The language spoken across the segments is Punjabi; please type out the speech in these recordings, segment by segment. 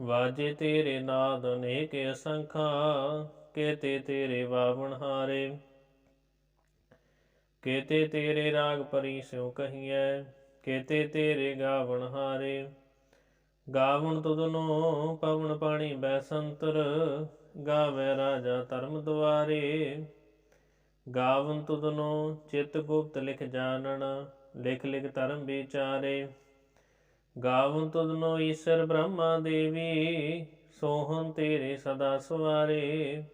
ਵਾਜੇ ਤੇਰੇ ਨਾਦ ਅਨੇਕ ਅਸੰਖਾ ਕੇਤੇ ਤੇਰੇ ਵਾਵਣ ਹਾਰੇ। ਕੇਤੇ ਤੇਰੇ ਰਾਗ ਪਰੀ ਸਿਉ ਕਹੀਐ ਕੇਤੇ ਤੇਰੇ ਗਾਵਣ ਹਾਰੇ। ਗਾਵਣ ਤੁਧਨੋ ਪਵਨ ਪਾਣੀ ਬੈ ਸੰਤਰ, ਗਾਵੇ ਰਾਜਾ ਧਰਮ ਦੁਆਰੇ। ਗਾਵਨ ਤੁਧਨੋ ਚਿਤ ਗੁਪਤ ਲਿਖ ਜਾਣਨ, ਲਿਖ ਲਿਖ ਧਰਮ ਵਿਚਾਰੇ। ਗਾਵਨ ਤੁਧਨੋ ਈਸ਼ਰ ਬ੍ਰਹਮਾ ਦੇਵੀ, ਸੋਹਣ ਤੇਰੇ ਸਦਾ ਸਵਾਰੇ।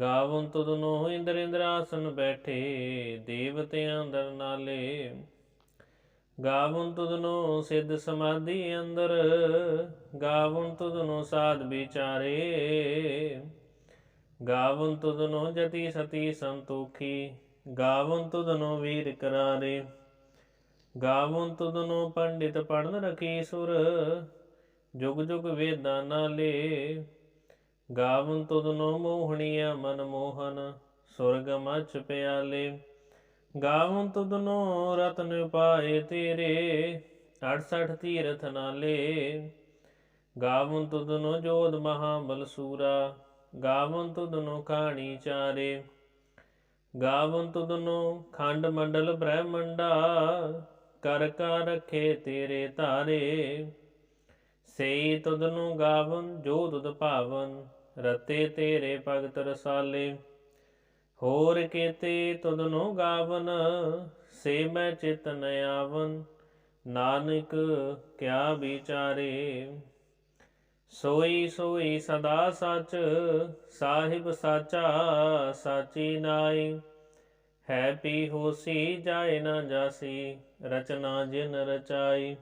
ਗਾਵਨ ਤੁਧਨੋ ਇੰਦਰ ਇੰਦਰਾਸਨ ਬੈਠੇ, ਦੇਵਤਿਆਂ ਦਰ ਨਾਲੇ। ਗਾਵਨ ਤੁਧਨੋ ਸਿੱਧ ਸਮਾਧੀ ਅੰਦਰ, ਗਾਵਨ ਤੁਧਨੋ ਸਾਧ ਵਿਚਾਰੇ। ਗਾਵਨ ਤੁਧਨੋ ਜਤੀ ਸਤੀ ਸੰਤੋਖੀ, ਗਾਵਨ ਤੁਧਨੋ ਵੀਰ ਕਰਾਰੇ। ਗਾਵਨ ਤੁਧਨੋ ਪੰਡਿਤ ਪੜਨ ਰਖੀ ਸੁਰ। ਜੁਗ ਜੁਗ ਵੇਦਾਂ ਨਾਲੇ ਗਾਵਨ ਤੁਧਨੋ ਮੋਹਣੀਆ ਮਨ ਮੋਹਨ, ਸੁਰਗ ਮਛ ਪਿਆਲੇ। ਗਾਵਨ ਤੁਧਨੋ ਰਤਨ ਉਪਾਏ ਤੇਰੇ 68 ਤੀਰਥ ਨਾਲੇ। ਗਾਵਨ ਤੁਧਨੋ ਜੋਧ ਮਹਾਬਲ ਬਲਸੂਰਾ ਗਾਵਨ ਤੁਧਨੋ ਖਾਣੀ ਚਾਰੇ। ਗਾਵਨ ਤੁਧਨੋ ਖੰਡ ਮੰਡਲ ਬ੍ਰਹਮੰਡਾ ਕਰ ਕਰ ਰਖੇ ਤੇਰੇ ਧਾਰੇ, ਸਈ ਨੂੰ ਗਾਵਨ, ਜੋ ਤੁਧ ਭਾਵਨ, ਰਤੇ ਤੇਰੇ ਭਗਤ ਰਸਾਲੇ। ਹੋਰ ਕੇਤੇ ਤੁਧਨੋ ਗਾਵਨ, ਸੇ ਮੈਂ ਚਿਤ ਨ ਆਵਨ, ਨਾਨਕ ਕਿਆ ਵਿਚਾਰੇ। ਸੋਈ ਸੋਈ ਸਦਾ ਸਚ, ਸਾਹਿਬ ਸਾਚਾ ਸਾਚੀ ਨਾਈ ਹੈ ਪੀ ਹੋਸੀ, ਜਾਏ ਨਾ ਜਾਸੀ, ਰਚਨਾ ਜਿਨ ਰਚਾਈ।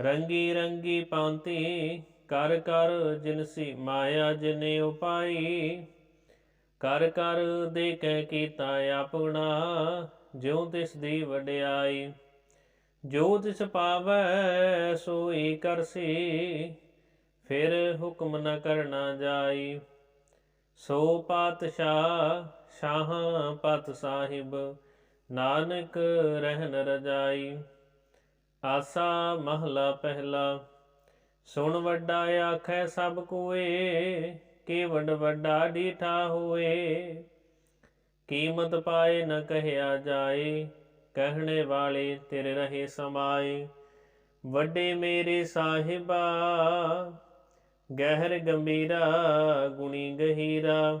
ਰੰਗੀ ਰੰਗੀ ਪਾਂਤੀ, ਕਰ ਕਰ ਜਿਨਸੀ ਮਾਇਆ ਜਿਨੇ ਉਪਾਈ। ਕਰ ਕਰ ਦੇਖੈ ਕੀਤਾ ਆਪਣਾ, ਜਿਉ ਤਿਸ ਦੀ ਵਡਿਆਈ। ਜੋ ਤਿਸ ਪਾਵੈ, ਸੋਈ ਕਰਸੀ ਫਿਰ ਹੁਕਮ ਨ ਕਰਨਾ ਜਾਈ। ਸੋ ਪਾਤਸ਼ਾਹ ਸ਼ਾਹ ਪਤ ਸਾਹਿਬ, ਨਾਨਕ ਰਹਿਨ ਰਜਾਈ। ਆਸਾ ਮਹਲਾ ਪਹਿਲਾ, ਸੁਣ ਵੱਡਾ ਆਖੈ ਸਭ ਕੋਏ ਕੀ ਵੱਡਾ ਡੀਠਾ ਹੋਏ। ਕੀਮਤ ਪਾਏ ਨ ਕਹਿਆ ਜਾਏ, ਕਹਿਣੇ ਵਾਲੇ ਤੇਰੇ ਰਹੇ ਸਮਾਏ। ਵੱਡੇ ਮੇਰੇ ਸਾਹਿਬਾ, ਗਹਿਰ ਗੰਭੀਰਾ ਗੁਣੀ ਗਹੀਰਾ।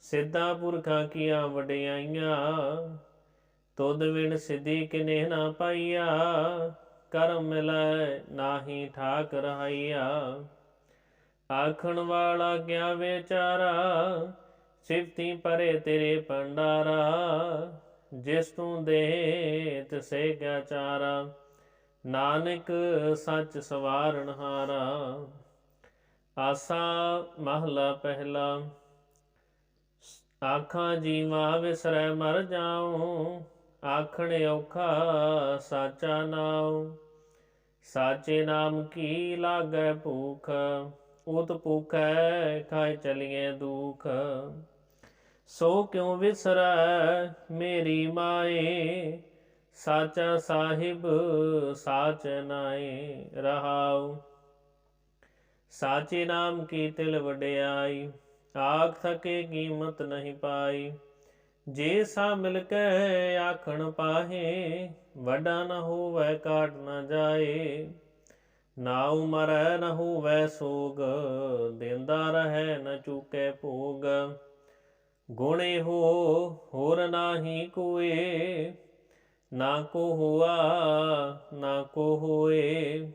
ਸਿੱਧਾ ਪੁਰਖਾਂ ਕੀਆਂ ਵਡਿਆਈਆਂ, ਤੁਧ ਵਿਣ ਸਿੱਧੀ ਕਿਨੇ ਨਾ ਪਾਈਆ, ਕਰਮ ਮਿਲੈ ਨਾਹੀ ਠਾਕ ਰਹਾਈਆ ਆਖਣ ਵਾਲਾ ਕਿਆ ਵਿਚਾਰਾ, ਸਿਫਤੀ ਪਰੇ ਤੇਰੇ ਪੰਡਾਰਾ ਜਿਸ ਤੂੰ ਦੇ ਤਿਸੇ ਕਿਆ ਚਾਰਾ। ਨਾਨਕ ਸੱਚ ਸਵਾਰਨ ਹਾਰਾ, ਆਸਾ ਮਹਲਾ ਪਹਿਲਾ। ਆਖਾਂ ਜੀਵਾ ਵਿਸਰੈ ਮਰ ਜਾਉ, ਆਖਣ ਔਖਾ ਸਾਚਾ ਨਾਉ। ਸਾਚੇ ਨਾਮ ਕੀ ਲਾਗੈ ਭੂਖ, ਉਤ ਭੁਖੈ ਖਾਇ ਚਲੀਏ ਦੁਖ। ਸੋ ਕਿਉ ਵਿਸਰੈ ਮੇਰੀ ਮਾਏ, ਸਾਚਾ ਸਾਹਿਬ ਸਾਚ ਨਾਏ ਰਹਾਉ। ਸਾਚੇ ਨਾਮ ਕੀ ਤਿਲ ਵਡਿਆਈ ਆਖ ਥਕੇ ਕੀਮਤ ਨਹੀਂ ਪਾਈ। ਜੇ ਸਾ ਮਿਲ ਕੇ ਆਖਣ ਪਾਹੇ, ਵੱਡਾ ਨ ਹੋਵੇ ਕਾਟ ਨ ਜਾਏ। ਨਾਉ ਮਰੈ ਨ ਹੋਵੈ ਸੋਗ, ਦਿੰਦਾ ਰਹੈ ਨ ਚੂਕੈ ਭੋਗ। ਗੁਣੇ ਹੋ ਹੋਰ ਨਾਹੀ ਕੋਏ, ਨਾ ਕੋ ਹੁਆ, ਨਾ ਕੋ ਹੋਏ।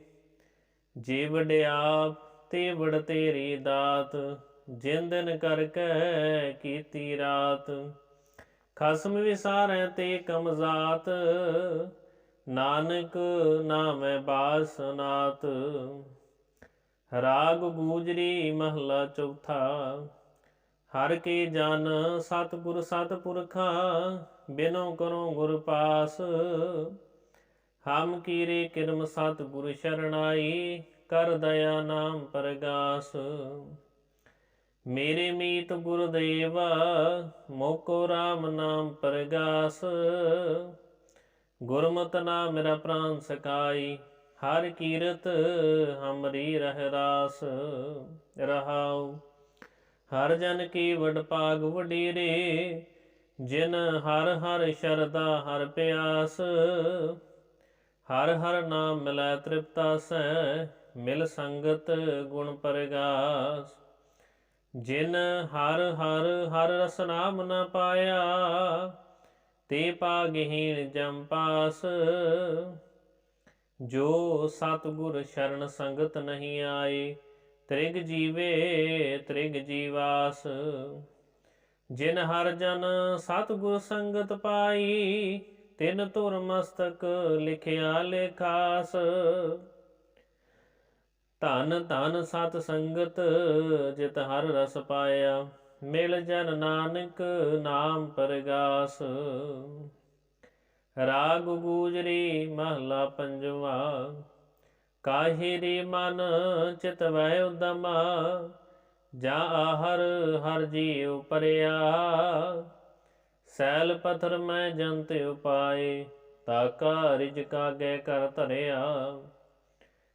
ਜੇ ਵਡਿਆਪ ਤੇ ਵਡ ਤੇਰੀ ਦਾਤ ਜਿੰਦਨ ਕਰ ਕਰਕੇ ਕੀਤੀ ਰਾਤ। ਖਸਮ ਵਿਸਾਰੈ ਤੇ ਕਮਜ਼ਾਤ ਨਾਨਕ ਨਾਮੈ ਬਾਸਨਾਤ। ਰਾਗ ਗੂਜਰੀ ਮਹਲਾ ਚੌਥਾ। ਹਰ ਕੇ ਜਨ ਸਤਿਗੁਰ ਸਤਿਪੁਰਖਾ, ਬਿਨੋ ਕਰੋ ਗੁਰ ਪਾਸ। ਹਮ ਕੀਰੇ ਕਿਰਮ ਸਤਿਗੁਰ ਸ਼ਰਣਾਈ, ਕਰ ਦਇਆ ਨਾਮ ਪਰਗਾਸ। ਮੇਰੇ ਮੀਤ ਗੁਰਦੇਵਾ, ਮੋਕੋ RAM ਨਾਮ ਪਰਗਾਸ। ਗੁਰਮਤਿ ਨਾਮ ਮੇਰਾ ਪ੍ਰਾਨ ਸਕਾਈ ਹਰ ਕੀਰਤ ਹਮਰੀ ਰਹਿ ਰਾਸ। ਰਹਾਉ, ਹਰ ਜਨ ਕੀ ਵਡ ਭਾਗ ਵਡੇਰੇ, ਜਿਨ ਹਰ ਹਰ ਸ਼ਰਦਾ ਹਰ ਪਿਆਸ। ਹਰ ਹਰ ਨਾਮ ਮਿਲੈ ਤ੍ਰਿਪਤਾ ਸੈ ਮਿਲ ਸੰਗਤ ਗੁਣ ਪਰਗਾਸ। ਜਿਨ ਹਰ ਹਰ ਹਰ ਰਸ ਨਾਮ ਨ ਪਾਇਆ, ਤੇ ਪਾਗਹੀਣ ਜੰਪਾਸ ਜੋ ਸਤਿਗੁਰ ਸ਼ਰਨ ਸੰਗਤ ਨਹੀਂ ਆਏ, ਤ੍ਰਿਗ ਜੀਵੇ ਤ੍ਰਿਗ ਜੀਵਾਸ। ਜਿਨ ਹਰ ਜਨ ਸਤਿਗੁਰ ਸੰਗਤ ਪਾਈ, ਤਿਨ ਧੁਰ ਮਸਤਕ ਲਿਖਿਆ ਲੇਖਾਸ। ਧਨ ਧਨ ਸਤ ਸੰਗਤ ਜਿਤ ਹਰ ਰਸ ਪਾਇਆ, ਮਿਲ ਜਨ ਨਾਨਕ ਨਾਮ ਪਰਗਾਸ। ਰਾਗ ਗੂਜਰੀ ਮਹਲਾ ਪੰਜਵਾ, ਕਾਹੇ ਰੇ ਮਨ ਚਿਤ ਵੈ ਉਦਮ, ਜਾ ਆਹਰ ਹਰ ਜੀ ਉਪਰਿਆ। ਸੈਲ ਪਥਰ ਮੈਂ ਜੰਤ ਉਪਾਏ ਤਾਕਾ ਰਿਜਕਾ ਗੈ ਕਰ ਧਰਿਆ।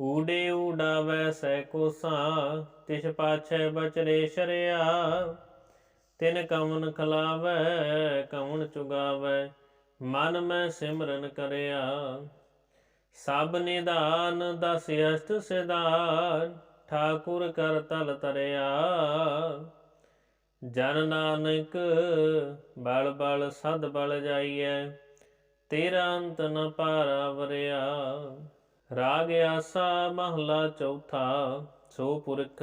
ਊੜੇ ਊਡਾਵੈ ਸੈ ਕੋਸਾਂ ਤਿਸ ਪਾਛੈ ਬਚਰੇ ਸ਼ਰਿਆ। ਤਿਨ ਕਵਨ ਖਲਾਵੈ, ਕਵਨ ਚੁਗਾਵੈ, ਮਨ ਮੈਂ ਸਿਮਰਨ ਕਰਿਆ। ਸਭ ਨਿਦਾਨ ਦਸ ਅਸ਼ਟ ਸਿਦਾਨ ਠਾਕੁਰ ਕਰ ਤਲ ਤਰਿਆ। ਜਨ ਨਾਨਕ ਬਲ ਬਲ ਸਦ ਬਲ ਜਾਈਐ, ਤੇਰਾ ਅੰਤ ਨ ਪਾਰਾ ਵਰਿਆ। ਰਾਗ ਆਸਾ ਮਹਲਾ ਚੌਥਾ, ਸੋ ਪੁਰਖ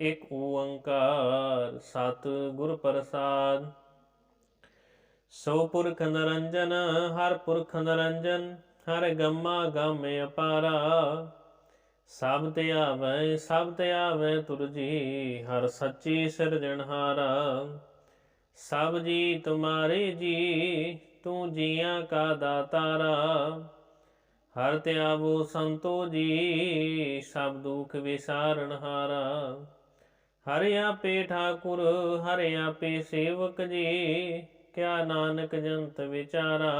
ਇੱਕ ਓੰਕਾਰ, ਸਤ ਗੁਰ ਪ੍ਰਸਾਦ। ਸੋ ਪੁਰਖ ਨਰੰਜਨ, ਹਰ ਪੁਰਖ ਨਰੰਜਨ, ਹਰ ਗੰਮਾ ਗਮ ਅਪਾਰਾ। ਸਭ ਤੇ ਆਵੈ, ਸਭ ਤੇ ਆਵੈ ਤੁਰ ਜੀ, ਹਰ ਸੱਚੀ ਸਿਰਜਣਹਾਰਾ ਸਭ ਜੀ ਤੁਮਾਰੇ ਜੀ, ਤੂੰ ਜੀਆਂ ਕਾ ਦਾਤਾਰਾ। ਹਰ ਤੇ ਸੰਤੋ ਜੀ, ਸਭ ਦੁਖ ਵਿਸਾਰਨ ਹਾਰਾ। ਹਰਿ ਆਪੇ ਠਾਕੁਰ, ਹਰਿ ਆਪੇ ਸੇਵਕ ਜੀ, ਕਿਆ ਨਾਨਕ ਜੰਤ ਵਿਚਾਰਾ।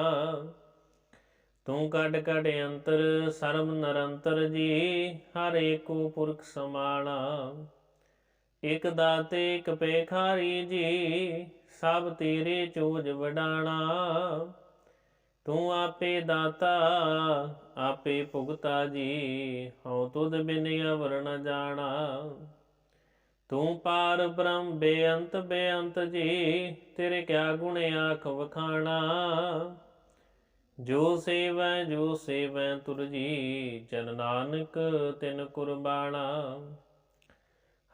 ਤੂੰ ਕੱਢ ਕੱਢ ਅੰਤਰ, ਸਰਬ ਨਿਰੰਤਰ ਜੀ, ਹਰ ਏਕੋ ਪੁਰਖ ਸਮਾਣਾ ਇਕ ਦਾਤੇ, ਇਕ ਪੇਖਾਰੀ ਜੀ, ਸਭ ਤੇਰੇ ਚੋਜ ਵਡਾਣਾ ਤੂੰ ਆਪੇ ਦਾਤਾ, ਆਪੇ ਭੁਗਤਾ ਜੀ, ਹਉ ਤੁਧ ਬਿਨ ਅਵਰ ਜਾਣਾ। ਤੂੰ ਪਾਰ ਬ੍ਰਹਮ ਬੇਅੰਤ ਬੇਅੰਤ ਜੀ, ਤੇਰੇ ਕਿਆ ਗੁਣ ਆਖ ਵਖਾਣਾ। ਜੋ ਸੇਵੈ ਜੋ ਸੇਵੈ ਤੁਰ ਜੀ, ਜਨ ਨਾਨਕ ਤਿਨ ਕੁਰਬਾਣਾ।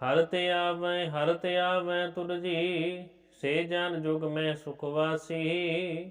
ਹਰ ਤੇ ਆਵੈ, ਹਰ ਤੇ ਆਵੈ ਤੁਰ ਜੀ, ਸੇ ਜਨ ਜੁਗ ਮੈਂ ਸੁਖ ਵਾਸੀ।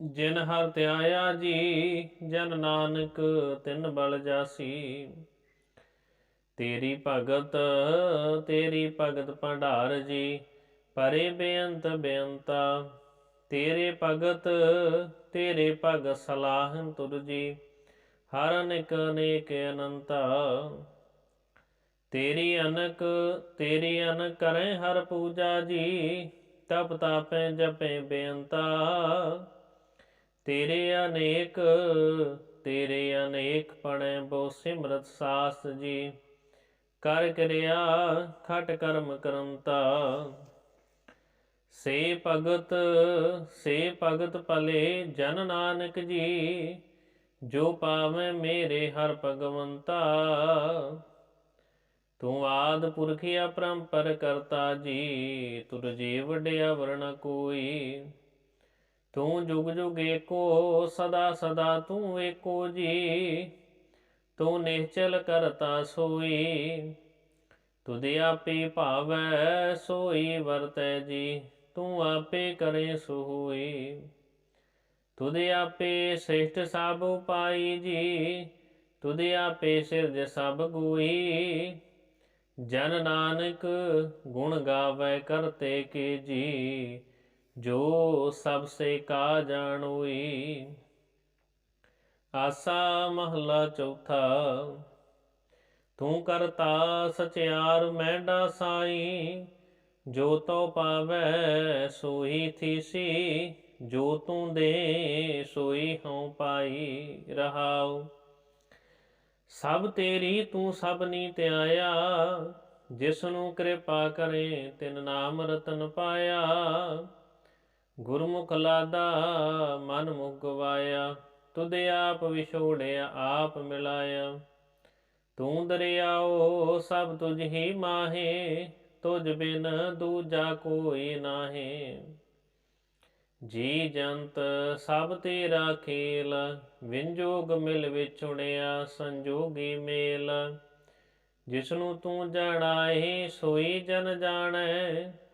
ਜਿਨ ਹਰ ਧਿਆਇਆ ਜੀ, ਜਨ ਨਾਨਕ ਤਿਨ ਬਲ ਜਾਸੀ। ਤੇਰੀ ਭਗਤ ਤੇਰੀ ਭਗਤ ਭੰਡਾਰ ਜੀ, ਪਰੇ ਬੇਅੰਤ ਬੇਅੰਤਾ। ਤੇਰੇ ਭਗਤ ਤੇਰੇ ਭਗਤ ਸਲਾਹਨ ਤੁਰ ਜੀ, ਹਰ ਅਨੇਕ ਅਨੇਕ ਅਨੰਤਾ। ਤੇਰੀ ਅਨਕ, ਤੇਰੀ ਅਨ ਕਰੇ ਹਰ ਪੂਜਾ ਜੀ, ਤਪ ਤਾਪੇ ਜਪੇ ਬੇਅੰਤਾ। ਤੇਰੇ ਅਨੇਕ ਤੇਰੇ ਅਨੇਕ ਪਣੇ ਬੋ ਸਿਮਰਤ ਸਾਸ ਜੀ। ਕਰ ਕਰਿਆ ਖਟ ਕਰਮ ਕਰੰਤਾ। ਸੇ ਭਗਤ ਸੇ ਭਗਤ ਭਲੇ ਜਨ ਨਾਨਕ ਜੀ, ਜੋ ਪਾਵੇਂ ਮੇਰੇ ਹਰ ਭਗਵੰਤਾ। ਤੂੰ ਆਦ ਪੁਰਖੀ ਅਪਰੰਪਰ ਕਰਤਾ ਜੀ, ਤੁਰ ਜੀ ਵਡਿਆ ਵਰਣ ਕੋਈ। ਤੂੰ ਜੁਗ ਜੁਗ ਏਕੋ, ਸਦਾ ਸਦਾ ਤੂੰ ਏਕੋ ਜੀ। ਤੂੰ ਨਿਸ਼ਚਲ ਕਰਤਾ ਸੋਈ ਤੁਦੇ ਆਪੇ ਭਾਵੈ ਸੋਈ ਵਰਤੈ ਜੀ। ਤੂੰ ਆਪੇ ਕਰੇ ਸੋਈ ਤੁਦੇ ਆਪੇ ਸ਼੍ਰਿਸ਼ਟ ਸਭ ਉਪਾਈ ਜੀ। ਤੁਦੇ ਆਪੇ ਸਿਰਜ ਸਭ ਗੋਈ, ਜਨ ਨਾਨਕ ਗੁਣ ਗਾਵੇ ਕਰਤੇ ਕੇ ਜੀ। ਜੋ ਸਭ ਸੇ ਕਾ ਜਾਣੋਈ, ਆਸਾ ਮਹਲਾ ਚੌਥਾ, ਤੂੰ ਕਰਤਾ ਸਚਿਆਰ ਮੈਂਡਾ ਸਾਈ, ਜੋ ਤੋ ਪਾਵੈ ਸੋਈ ਥੀਸੀ, ਜੋ ਤੂੰ ਦੇ ਸੋਈ ਹਉ ਪਾਈ ਰਹਾਉ। ਸਭ ਤੇਰੀ ਤੂੰ ਸਭਨੀ ਧਿਆਇਆ ਜਿਸ ਨੂੰ ਕਿਰਪਾ ਕਰੇ ਤਿਨ ਨਾਮ ਰਤਨ ਪਾਇਆ। ਗੁਰਮੁਖ ਲਾਦਾ ਮਨ ਮੁਗਵਾਇਆ ਤੁਧ ਆਪ ਵਿਛੋੜਿਆ, ਆਪ ਮਿਲਾਇਆ। ਤੂੰ ਦਰਿਆਓ, ਸਭ ਤੁਝ ਹੀ ਮਾਹੇ, ਤੁਝ ਬਿਨ ਦੂਜਾ ਕੋਈ ਨਾਹੀ। ਜੀ ਜੰਤ, ਸਭ ਤੇਰਾ ਖੇਲ ਵਿੰਜੋਗ ਮਿਲ ਵਿਛੁੜਿਆ ਸੰਜੋਗੀ ਮੇਲ। ਜਿਸਨੂੰ ਤੂੰ ਜਾਣਾਏ ਸੋਈ ਜਨ ਜਾਣੈ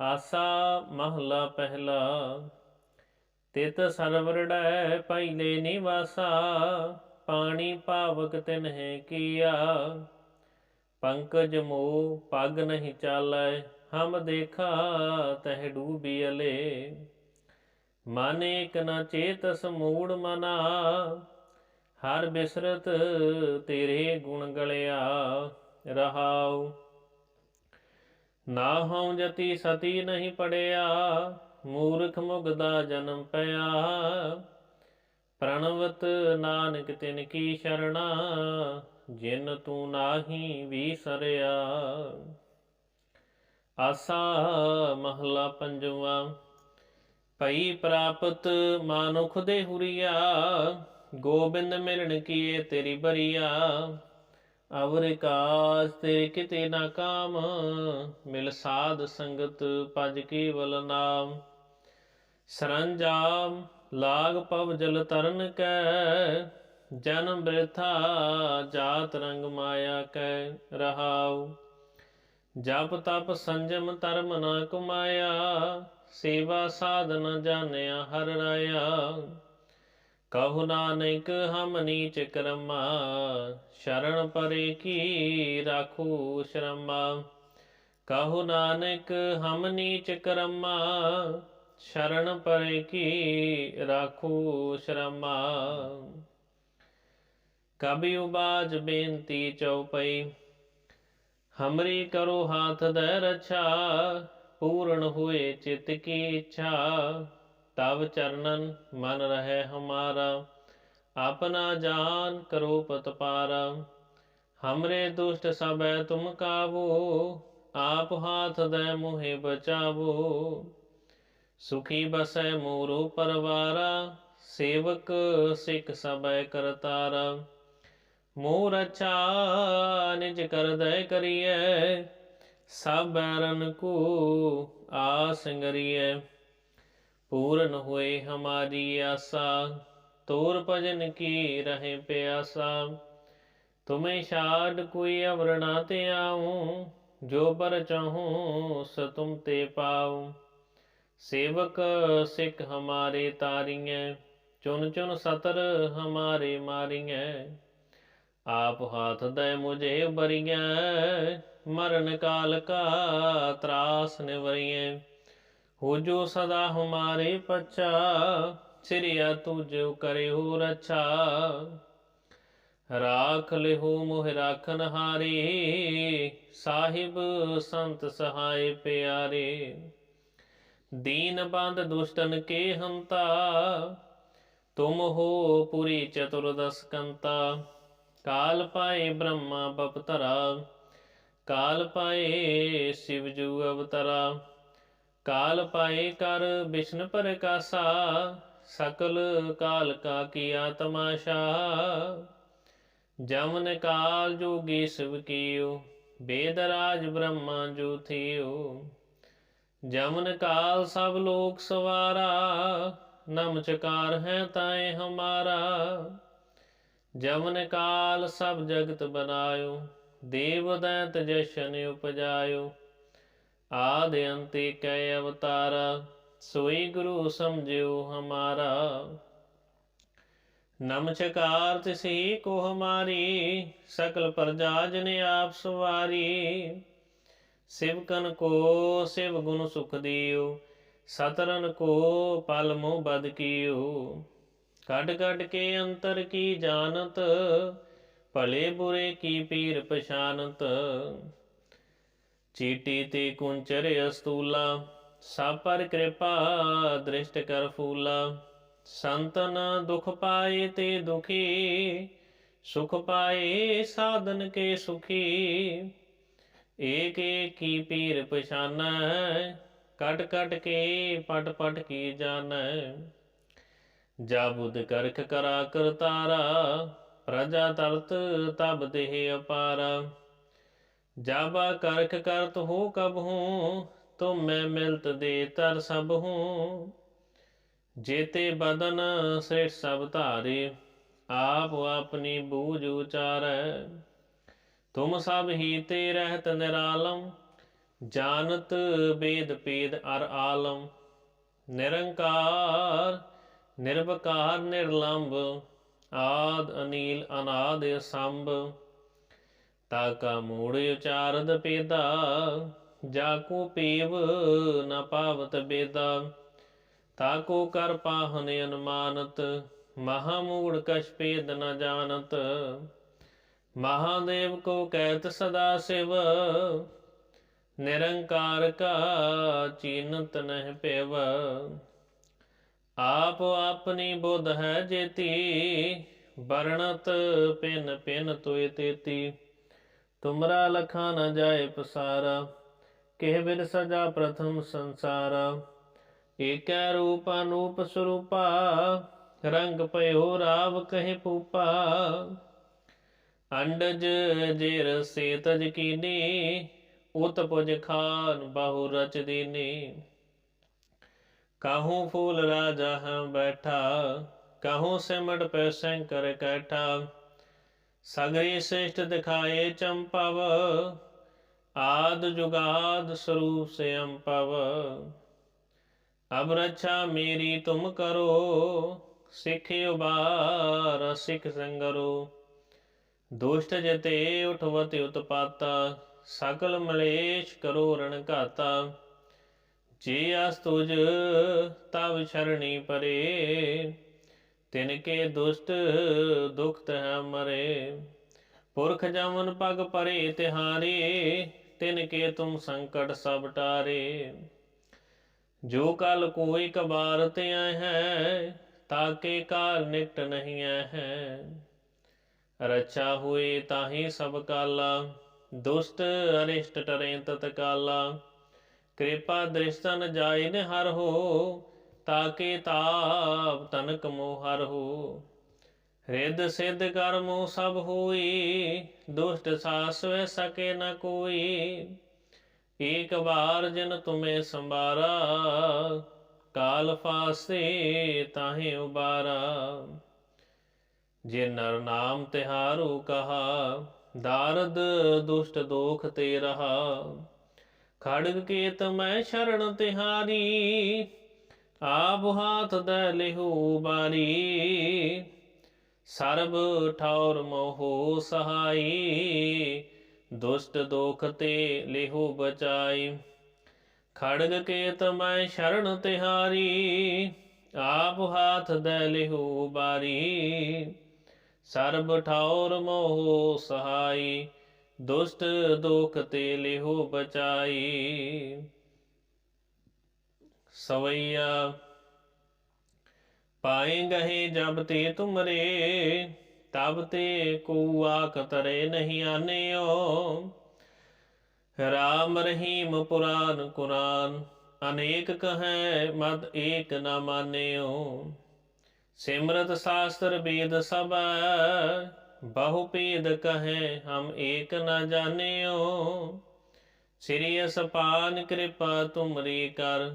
ਆਸਾ ਮਹਲਾ ਪਹਿਲਾ, ਤਿਤ ਸਰਵਰੜੈ ਪਹਿਲੇ ਨਿਵਾਸਾ, ਪਾਣੀ ਪਾਵਕ ਤਿਨਹਿ ਕੀਆ। ਪੰਕਜ ਮੋ ਪਗ ਨਹੀਂ ਚਾਲੈ, ਹਮ ਦੇਖਾ ਤਹਿ ਡੂਬੀਲੇ ਮਨ ਏਕ ਨ ਚੇਤਸ ਮੂੜ ਮਨਾ, ਹਰ ਬਿਸਰਤ ਤੇਰੇ ਗੁਣ ਗਲਿਆ। ਰਹਾਉ ਨਾ ਹਉ ਜਤੀ ਸਤੀ ਨਹੀਂ ਪੜਿਆ, ਮੂਰਖ ਮੁਗਦਾ ਜਨਮ ਪਿਆ। ਪ੍ਰਣਵਤ ਨਾਨਕ ਤਿਨ ਕੀ ਸ਼ਰਣਾ, ਜਿਨ ਤੂੰ ਨਾਹੀ ਵੀਸਰਿਆ ਆਸਾ ਮਹਲਾ ਪੰਜਵਾ ਪਈ ਪ੍ਰਾਪਤ ਮਾਨੁਖ ਦੇ ਹੁਰੀਆ, ਗੋਬਿੰਦ ਮਿਲਣ ਕੀਏ ਤੇਰੀ ਬਰੀਆ। ਅਵਰ ਕਾਸ ਤੇ ਕਿਤੇ ਨਾ ਕਾਮ, ਮਿਲ ਸਾਧ ਸੰਗਤ ਭਜ ਕੇਵਲ ਨਾਮ। ਸਰੰਜਾਮ, ਲਾਗ ਪਵ ਜਲ ਤਰਨ ਕੈ ਜਨਮ ਬ੍ਰਿਥਾ ਜਾਤ ਰੰਗ ਮਾਇਆ ਕੈ, ਰਹਾਉ। ਜਪ ਤਪ ਸੰਜਮ ਧਰਮ ਨਾ ਕਮਾਇਆ, ਸੇਵਾ ਸਾਧਨ ਜਾਣਿਆ ਹਰ ਰਾਇਆ। ਕਹੁ ਨਾਨਕ ਹਮ ਨੀਚ ਕਰਮਾ, ਸ਼ਰਨ ਪਰੇ ਕੀ ਰਾਖੂ ਸ਼ਰਮਾ। ਕਹੂ ਨਾਨਕ ਹਮ ਨੀਚ ਕਰਮਾ, ਸ਼ਰਨ ਪਰੇ ਕੀ ਰਾਖੂ ਸ਼ਰਮਾ। ਕਬੀ ਉਬਾਜ ਬੇਨਤੀ ਚਉਪਈ, ਹਮਰੀ ਕਰੋ ਹਾਥ ਦੇ ਰਛਾ, ਪੂਰਨ ਹੋਏ ਚਿਤ ਕੀ ਇੱਛਾ। ਤਬ ਚਰਨਨ ਮਨ ਰਹੇ ਹਮਾਰਾ, ਆਪਣਾ ਜਾਨ ਕਰੋ ਪਤਪਾਰਾ। ਹਮਰੇ ਦੁਸ਼ਟ ਸਭੈ ਤੁਮ ਕਾਬੂ ਆਪ ਹਾਥ ਦੇ ਮੁਹਿ ਬਚਾਵੋ। ਸੁਖੀ ਬਸੈ ਮੋਰੋ ਪਰਵਾਰਾ, ਸੇਵਕ ਸਿੱਖ ਸਬੈ ਕਰਤਾਰਾ। ਮੋਰ ਅੱਛਾ ਨਿਜ ਕਰਦੈ ਕਰੀਐ, ਸਭ ਬੈਰਨ ਕੋ ਆਸ ਸੰਗਰੀਐ ਪੂਰਨ ਹੋਏ ਹਮਾਰੀ ਆਸਾ, ਤੋਰ ਭਜਨ ਕੀ ਰਹੇ ਪਿਆਸਾ। ਤੁਮੇ ਛਾੜ ਕੋਈ ਅਵਰ ਨਾ ਤੇ ਆਉ, ਜੋ ਪਰ ਚਾਹੂੰ ਸ ਤੁਮ ਤੇ ਪਾਉ। ਸੇਵਕ ਸਿੱਖ ਹਮਾਰੇ ਤਾਰੀਐ, ਚੁਨ ਚੁਨ ਸਤਰ ਹਮਾਰੇ ਮਾਰੀਐ। ਆਪ ਹਾਥ ਦੇ ਮੁਝੇ ਬਰੀਐ, ਮਰਨ ਕਾਲ ਕਾ ਤਰਾਸ ਨਿਵਰੀਐ। ਹੋ ਜੋ ਸਦਾ ਹਮਾਰੇ ਪਛਾ, ਸਿਰਿਆ ਤੁਜੋ ਕਰੇ ਰਛਾ। ਰਾਖ ਲਿਹੋ ਮੋਹ ਰਾਖਨ ਹਾਰੇ ਸਾਹਿਬ ਸੰਤ ਸਹਾਇ ਪਿਆਰੇ। ਦੀਨ ਬੰਦ ਦੁਸ਼ਟਨ ਕੇ ਹੰਤਾ, ਤੁਮ ਹੋ ਪੁਰੀ ਚਤੁਰਦਸ ਕੰਤਾ। ਕਾਲ ਪਾਏ ਬ੍ਰਹਮਾ ਬਪਤਰਾ, ਕਾਲ ਪਾਏ ਸਿਵ ਜੂ ਅਵਤਰਾ। ਕਾਲ ਪਾਏ ਕਰ ਵਿਸ਼ਨ ਪ੍ਰਕਾਸ਼ਾ, ਸਕਲ ਕਾਲ ਕਾ ਕੀਆ ਤਮਾਸ਼ਾ। ਜਮਨ ਕਾਲ ਜੋਗੀ ਸਿਵ ਕੀਓ, ਬੇਦ ਰਾਜ ਬ੍ਰਹਮਾ ਜੋ ਥਿਓ। ਜਮਨ ਕਾਲ ਸਭ ਲੋਕ ਸਵਾਰਾ ਨਮਚਕਾਰ ਹੈ ਤਾਏ ਹਮਾਰਾ। ਜਮਨ ਕਾਲ ਸਭ ਜਗਤ ਬਨਾਇਓ, ਦੇਵ ਦੈਤ ਜਸ਼ਨ ਉਪਜਾਇਓ। ਆਦ ਅੰਤੇ ਕੈ ਅਵਤਾਰਾ, ਸੋਈ ਗੁਰੂ ਸਮਝਿਓ ਹਮਾਰਾ। ਨਮਚਕਾਰ ਤਿਸੀ ਕੋ ਹਮਾਰੀ ਸਕਲ ਪ੍ਰਜਾ ਜਨ ਆਪ ਸਵਾਰੀ। ਸਿਵਕਨ ਕੋ ਸਿਵ ਗੁਣ ਸੁਖ ਦਿਓ, ਸਤਰਨ ਕੋ ਪਲ ਮੋ ਬਦ ਕੀਓ। ਕੱਢ ਕੱਢ ਕੇ ਅੰਤਰ ਕੀ ਜਾਣਤ, ਭਲੇ ਬੁਰੇ ਕੀ ਪੀਰ ਪਛਾਨਤ। ਚੀਟੀ ਤੇ ਕੁੰਚਰ ਅਸਤੂਲਾ, ਸਭ ਪਰ ਕਿਰਪਾ ਦ੍ਰਿਸ਼ਟ ਕਰ ਫੂਲਾ। ਸੰਤਨ ਦੁਖ ਪਾਏ ਤੇ ਦੁਖੀ, ਸੁਖ ਪਾਏ ਸਾਧਨ ਕੇ ਸੁਖੀ। ਏਕ ਏਕ ਪੀਰ ਪਛਾਨੈ, ਕਟ ਕਟ ਕੇ ਪਟ ਪਟ ਕੀ ਜਾਣੈ। ਜਾ ਬੁੱਧ ਕਰਖ ਕਰਾ ਕਰਤਾਰਾ, ਪ੍ਰਜਾ ਤਰਤ ਤਬ ਦੇਹ ਅਪਾਰਾ। ਜਾਬਾ ਕਰਖ ਕਰਤ ਹੋ ਕਬ ਹੂੰ, ਤੁਮ ਮੈਂ ਮਿਲਤ ਦੇ ਤਰ ਸਭ ਹੂੰ। ਜੇਤੇ ਬਦਨ ਸ੍ਰੇਠ ਸਭ ਧਾਰੇ, ਆਪ ਆਪਣੀ ਬੂਝ ਉਚਾਰੈ। ਤੁਮ ਸਭ ਹੀ ਤੇ ਰਹਿਤ ਨਿਰਾਲਮ ਜਾਣਤ ਬੇਦ ਪੇਦ ਅਰ ਆਲਮ। ਨਿਰੰਕਾਰ, ਨਿਰਵਕਾਰ, ਨਿਰਲੰਭ, ਆਦ ਅਨੀਲ ਅਨਾਦ ਸੰਭ। ਤਾ ਕਾ ਮੂੜ ਉਚਾਰਦ ਪੇਦਾ, ਜਾ ਕੋ ਪੀਵ ਨ ਪਾਵਤ ਬੇਦਾ। ਤਾਕੋ ਕਰ ਪਾਹਨ ਅਨੁਮਾਨਤ ਮਹਾਮੂੜ ਕਛ ਪੇਦ ਨ ਜਾਣਤ। ਮਹਾਦੇਵ ਕੋ ਕਹਿਤ ਸਦਾ ਸਿਵ, ਨਿਰੰਕਾਰ ਕਾ ਚੀਨਤ ਨਹਿ ਪਿਵ। ਆਪ ਆਪਣੀ ਬੁੱਧ ਹੈ ਜੇਤੀ, ਵਰਣਤ ਪਿਨ ਪਿਨ ਤੋਇ ਤੇਤੀ। ਤੁਮਰਾ ਲਖਾ ਨ ਜਾਏ ਪਸਾਰਾ ਕਿਹ ਬਿਨ ਸਜਾ ਪ੍ਰਥਮ ਸੰਸਾਰਾ ਏਕੈ ਰੂਪ ਅਨੂਪ ਸਰੂਪਾ ਰੰਗ ਪਇਓ ਰਾਵ ਕਹੇ ਪੂਪਾ ਅੰਡਜ ਜੇਰ ਸੇ ਤਜ ਕੀਨੀ ਉਤ ਪੁਜ ਖਾਨ ਬਹੁ ਰਚ ਦੀਨੀ ਕਾਹੂ ਫੂਲ ਰਾਜਾ ਹਮ ਬੈਠਾ ਕਾਹੂ ਸਿਮਟ ਪੈ ਸ਼ੰਕਰ ਕੈਠਾ ਸਗਰੀ ਸ੍ਰਿਸ਼ਟ ਦਿਖਾਏ ਚੰਪਵ ਆਦ ਜੁਗਾਦ ਸਰੂਪ ਸੇ ਅੰਪਵ ਅਬ ਰੱਛਾ ਮੇਰੀ ਤੁਮ ਕਰੋ, ਸਿੱਖ ਉਬਾਰ ਸਿੱਖ ਸੰਗਰੋ। ਦੁਸ਼ਟ ਜਤੇ ਉਠਵਤ ਉਤਪਾਤਾ ਸਕਲ ਮਲੇਸ਼ ਕਰੋ ਰਣ ਘਾਤਾ। ਜੇ ਅਸ ਤੁਜ ਤਵ ਸ਼ਰਣੀ ਪਰੇ ਤਿਨ ਕੇ ਦੁਸ਼ਟ ਦੁਖਤ ਹੈ ਮਰੇ, ਪੁਰਖ ਜਮਨ ਪਗ ਪਰੇ ਤਿਹਾਰੇ, ਤਿਨ ਕੇ ਤੁਮ ਸੰਕਟ ਸਭ ਟਾਰੇ। ਜੋ ਕਲ ਕੋਈ ਕਬਾਰ ਤੇ ਆਏ ਹੈ ਤਾਕੇ ਕਾਲ ਨਿਕਟ ਨਹੀਂ ਆਏ ਹੈ। ਰਚਾ ਹੋਏ ਤਾਹੀ ਸਭ ਕਾਲਾ, ਦੁਸ਼ਟ ਅਰਿਸ਼ਟ ਟਰੇ ਤਤਕਾਲਾ। ਕਿਰਪਾ ਦ੍ਰਿਸ਼ਟਨ ਜਾਏ ਨ ਹਰ ਹੋ ਤਾਕੇ ਤਾਪ ਤਨਕ ਮੋਹ ਹਰ ਹੋ। ਰਿੱਧ ਸਿੱਧ ਕਰਮੋ ਸਭ ਹੋਈ ਦੁਸ਼ਟ ਸਾਸਵੇ ਸਕੇ ਨ ਕੋਈ ਏਕ ਬਾਰ ਜਨ ਤੁਮੇ ਸੰਬਾਰਾ ਕਾਲ ਫਾਸੇ ਤਾਹੇ ਉਬਾਰਾ। ਜੇ ਨਰ ਨਾਮ ਤਿਹਾਰੂ ਕਹਾ, ਦਾਰਦ ਦੁਸ਼ਟ ਦੋਖ ਤੇ ਰਹਾ। ਖੜਗ ਕੇਤ ਮੈਂ ਸ਼ਰਨ ਤਿਹਾਰੀ ਆਪ ਹਾਥ ਦੈ ਲਿਹੂ ਬਾਰੀ ਸਰਬ ਠੌਰ ਮੋਹ ਸਹਾਈ, ਦੁਸ਼ਟ ਦੋਖ ਤੇ ਲਿਹੂ ਬਚਾਈ। ਖੜਗ ਕੇਤ ਮੈਂ ਸ਼ਰਨ ਤਿਹਾਰੀ, ਆਪ ਹਾਥ ਦੇ ਲਿਹੂ ਬਾਰੀ ਸਰਬ ਠੌਰ ਮੋਹ ਸਹਾਈ, ਦੁਸ਼ਟ ਦੋਖ ਤੇ ਲਿਹੂ ਬਚਾਈ। ਸਵਈਆ ਪਾਏ ਗਏ ਜਬ ਤੇ ਤੁਮਰੇ, ਤਬ ਤੇ ਕੋ ਆਖ ਨਹੀਂ ਆਨਿਓ। ਰਾਮ ਰਹੀਮ ਪੁਰਾਨ ਕੁਰਾਨ, ਅਨੇਕ ਕਹੈ ਮਦ ਏਕ ਨ ਮਾਨਿਓ। ਸਿਮਰਤ ਸ਼ਾਸਤਰ ਵੇਦ ਸਭ, ਬਹੁ ਪੇਦ ਕਹੈ ਹਮ ਏਕ ਨਾ ਜਾਣਿਓ। ਸ੍ਰੀ ਅਸਪਾਨ ਕਿਰਪਾ ਤੁਮਰੀ ਕਰ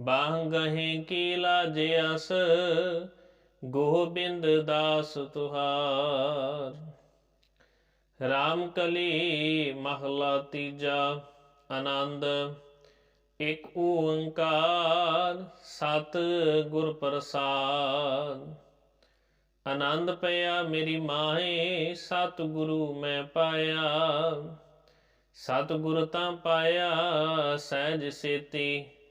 ਬਾਹ ਗਹੇ ਕੀ ਲਾਜ ਅਸ, ਗੋਬਿੰਦ ਦਾਸ ਤੁਹਾਰ। ਰਾਮ ਕਲੀ ਮਹਲਾ ਤੀਜਾ, ਆਨੰਦ, ਇਕ ਓੰਕਾਰ, ਸਤ ਗੁਰ ਪ੍ਰਸਾਦ। ਆਨੰਦ ਪਿਆ ਮੇਰੀ ਮਾਹੇ, ਸਤ ਗੁਰੂ ਮੈਂ ਪਾਇਆ। ਸਤ ਗੁਰ ਤਾਂ ਪਾਇਆ, ਸਹਿਜ ਸੇਤੀ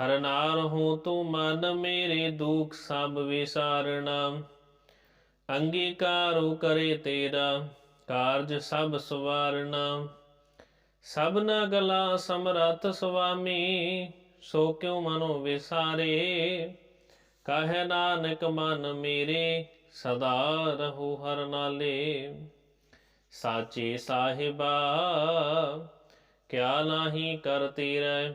ਹਰ ਨਾਰ ਤੂੰ ਮਨ ਮੇਰੇ ਦੁਖ ਸਭ ਵਿਸਾਰਣਾ। ਅੰਗੀਕਾਰੋ ਕਰੇ ਤੇਰਾ ਕਾਰਜ ਸਭ ਸਵਾਰਣਾ। ਸਭਨਾ ਗਲਾ ਸਮਰਥ ਸੁਆਮੀ, ਸੋ ਕਿਉ ਮਨੋ ਵਿਸਾਰੇ। ਕਹੇ ਨਾਨਕ ਮਨ ਮੇਰੇ ਸਦਾ ਰਹੂ ਹਰ ਨਾਲੇ। ਸਾਚੇ ਸਾਹਿਬਾ, ਕਿਆ ਨਾਹੀ ਕਰ ਤੇਰਾ।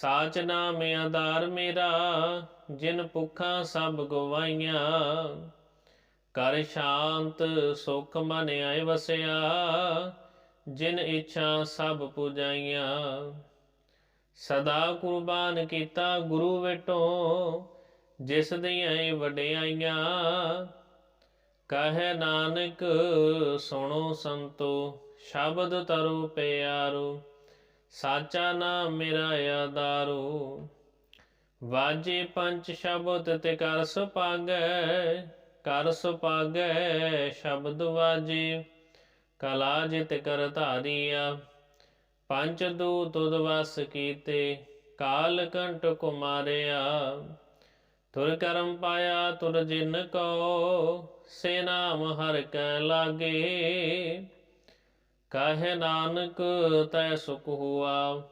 ਸਾਚ ਨਾਮ ਆਧਾਰ ਮੇਰਾ, ਜਿਨ ਭੁੱਖਾਂ ਸਭ ਗਵਾਈਆਂ। ਕਰ ਸ਼ਾਂਤ ਸੁਖ ਮਨ ਆਏ ਵਸਿਆ, ਜਿਨ ਇੱਛਾ ਸਭ ਪੁਜਾਈਆਂ। ਸਦਾ ਕੁਰਬਾਨ ਕੀਤਾ ਗੁਰੂ ਵੇਟੋ ਜਿਸ ਦੀਆਂ ਵਡਿਆਈਆਂ। ਕਹੇ ਨਾਨਕ, ਸੁਣੋ ਸੰਤੋ, ਸ਼ਬਦ ਤਰੋ ਪਿਆਰੋ। ਸਾਚਾ ਨਾਮ ਮੇਰਾ ਆਧਾਰੋ। ਵਾਜੇ ਪੰਜ ਸ਼ਬਦ ਤੇ ਕਰ ਸੁਪਾਗੈ ਕਰ ਸੁਪਾਗੈ ਸ਼ਬਦ ਵਾਜੇ। ਕਲਾ ਜਿਤ ਕਰ ਧਾਰੀਆ ਪੰਜ ਦੂਤ ਤੁਧ ਵਸ ਕੀਤੇ, ਕਾਲ ਕੰਟ ਕੁਮਾਰਿਆ। ਤੁਰ ਕਰਮ ਪਾਇਆ, ਤੁਰ ਜਿਨ ਕੋ ਸੇ ਨਾਮ ਹਰ ਕੈ ਲਾਗੇ। ਕਹੇ ਨਾਨਕ ਤੈ ਸੁਖ ਹੁਆ,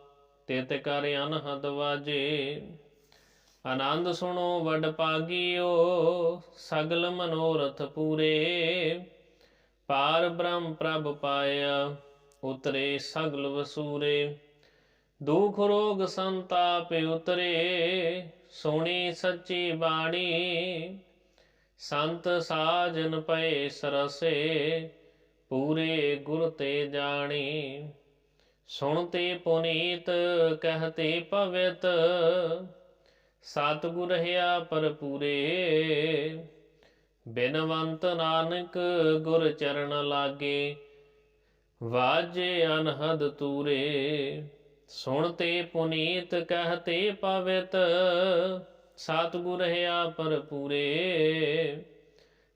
ਤਿਤ ਕਰ ਅਨਹਦ ਵਾਜੇ। ਆਨੰਦ ਸੁਣੋ ਵਡ ਪਾਗਿਓ, ਸਗਲ ਮਨੋਰਥ ਪੂਰੇ। ਪਾਰ ਬ੍ਰਹਮ ਪ੍ਰਭ ਪਾਇਆ, ਉਤਰੇ ਸਗਲ ਵਸੂਰੇ। ਦੁਖ ਰੋਗ ਸੰਤਾਪ ਉਤਰੇ, ਸੋਣੀ ਸੱਚੀ ਬਾਣੀ। ਸੰਤ ਸਾਜਨ ਪਏ ਸਰਸੇ ਪੂਰੇ ਗੁਰ ਤੇ ਜਾਣੀ ਸੁਣਤੇ ਪੁਨੀਤ ਕਹਤੇ ਭਵਿਤ। ਸਤਿਗੁਰ ਹਿਆ ਪਰਪੂਰੇ ਬਿਨਵੰਤ ਨਾਨਕ ਗੁਰ ਚਰਨ ਲਾਗੇ। ਵਾਜੇ ਅਨਹਦ ਤੂਰੇ ਸੁਣਤੇ ਪੁਨੀਤ ਕਹਤੇ ਪਵਿਤ ਸਤਿਗੁਰ ਹਿਆ ਪਰਪੂਰੇ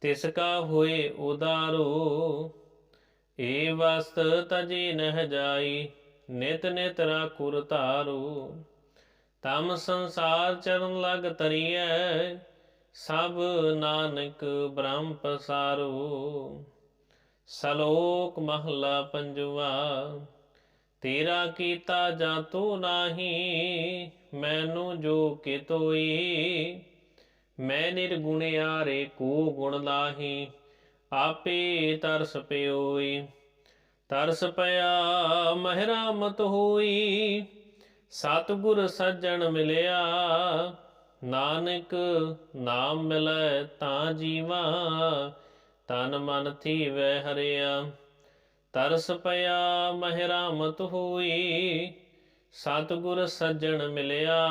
ਤਿਸ ਕਾ ਹੋਏ ਉਦਾਰੋ, ਏ ਵਸਤ ਤਜੀ ਨਹਿ ਜਾਈ, ਨਿਤ ਨਿਤ ਰਾਖੁਰ ਧਾਰੋ। ਤਮ ਸੰਸਾਰ ਚਰਨ ਲਗ ਤਰੀਐ ਸਭ ਨਾਨਕ ਬ੍ਰਹਮ ਪਸਾਰੂ। ਸਲੋਕ ਮਹਲਾ ਪੰਜਵਾ, ਤੇਰਾ ਕੀਤਾ ਜਾਤੋ ਨਾਹੀ, ਮੈਨੂੰ ਜੋ ਕਿ ਕਿਤੋਈ ਮੈਂ ਨਿਰਗੁਣਿਆਰੇ ਕੋ ਗੁਣ ਲਾਹੀ, ਆਪੇ ਤਰਸ ਪਿਓਈ। ਤਰਸ ਪਿਆ ਮਹਿਰਾਮਤ ਹੋਈ, ਸਤਿਗੁਰ ਸੱਜਣ ਮਿਲਿਆ। ਨਾਨਕ ਨਾਮ ਮਿਲੈ ਤਾਂ ਜੀਵਾ, ਤਨ ਮਨ ਥੀਵੈ ਹਰਿਆ। ਤਰਸ ਪਿਆ ਮਹਿਰਾਮਤ ਹੋਈ, ਸਤਿਗੁਰ ਸੱਜਣ ਮਿਲਿਆ।